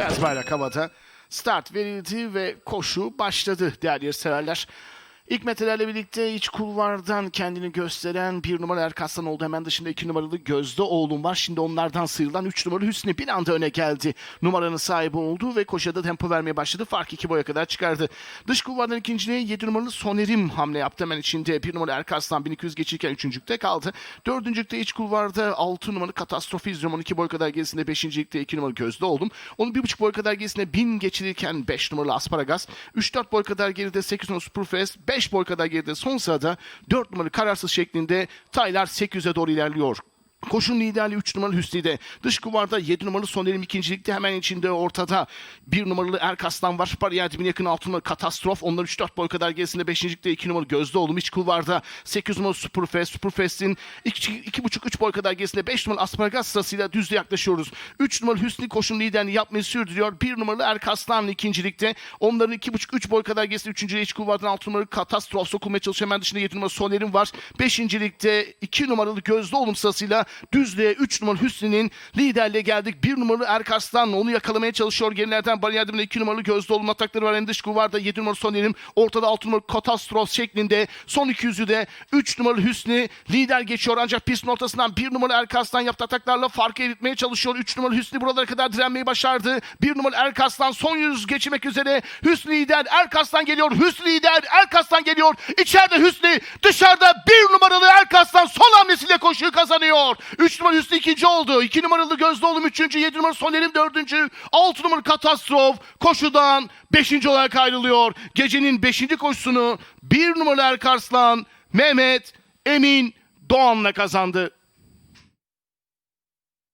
Beyaz bayrak havada. Start verildi ve koşu başladı değerli yarışseverler. İlk metrelerle birlikte iç kulvardan kendini gösteren bir numara Erkaslan oldu. Hemen dışında iki numaralı Gözde oğlum var. Şimdi onlardan sıyrılan üç numaralı Hüsnü bir anda öne geldi. Numaranın sahibi oldu ve koşuda tempo vermeye başladı. Fark iki boya kadar çıkardı. Dış kulvardan ikinciliğe 7 numaralı Sonerim hamle yaptı. Hemen içinde bir numaralı Erkaslan 1200 geçirken üçüncükte kaldı. Dördüncükte iç kulvarda 6 numaralı Katastrofizm 12 boy kadar gerisinde beşincilikte 2 numaralı Gözde oğlum. Onun bir buçuk boy kadar gerisinde 1000 geçirirken 5 numaralı Asparagas. 3-4 boy kadar geride 8 numaralı Superfest. 5 boy kadar geride son sırada 4 numaralı kararsız şeklinde Taylar 800'e doğru ilerliyor. Koşun liderliği 3 numaralı Hüsnü'de. Dış kuvarda 7 numaralı Soner'im ikincilikte hemen içinde ortada. 1 numaralı Erkaslan var. Bariyer dibine yakın 6 numaralı Katastrof. Onlar 3-4 boy kadar gerisinde 5. 2 numaralı Gözdeoğlu. İç kulvarda 8 numaralı Superfest. Superfest'in 2,5-3 boy kadar gerisinde 5 numaralı Asparagas sırasıyla düzde yaklaşıyoruz. 3 numaralı Hüsnü koşun liderliğini yapmayı sürdürüyor. 1 numaralı Erkaslan ikincilikte. Onların 2,5-3 boy kadar gerisinde 3. iç kulvardan 6 numaralı Katastrof sokulmaya çalışıyor. Hemen dışında 7 numaralı Soner'im var. 5. ligde 2 numaralı Gözdeoğlu sırasıyla düzlüğe 3 numaralı Hüsnü'nin liderliğe geldik. 1 numaralı Erkaslan onu yakalamaya çalışıyor. Gerilerden bariyer dibinde 2 numaralı Gözdeoğlu'nun atakları var. En dış kulvarda 7 numaralı Soner'im. Ortada 6 numaralı Katastrof şeklinde. Son 200'ü de 3 numaralı Hüsnü lider geçiyor. Ancak pistin ortasından 1 numaralı Erkaslan yaptığı ataklarla farkı eritmeye çalışıyor. 3 numaralı Hüsnü buralara kadar direnmeyi başardı. 1 numaralı Erkaslan son yüz geçirmek üzere. Hüsnü lider. Erkaslan geliyor. Hüsnü lider. Erkaslan geliyor. İçeride Hüsnü. Dışarıda 1 numaralı Erkaslan son hamlesiyle koşuyu kazanıyor. 3 numaralı Hüsnü ikinci oldu. 2 numaralı Gözde oğlum üçüncü. 7 numaralı Sonerim dördüncü. 6 numaralı Katastrof koşudan 5. olarak ayrılıyor. Gecenin 5. koşusunu 1 numaralı Erkarslan Mehmet Emin Doğan'la kazandı.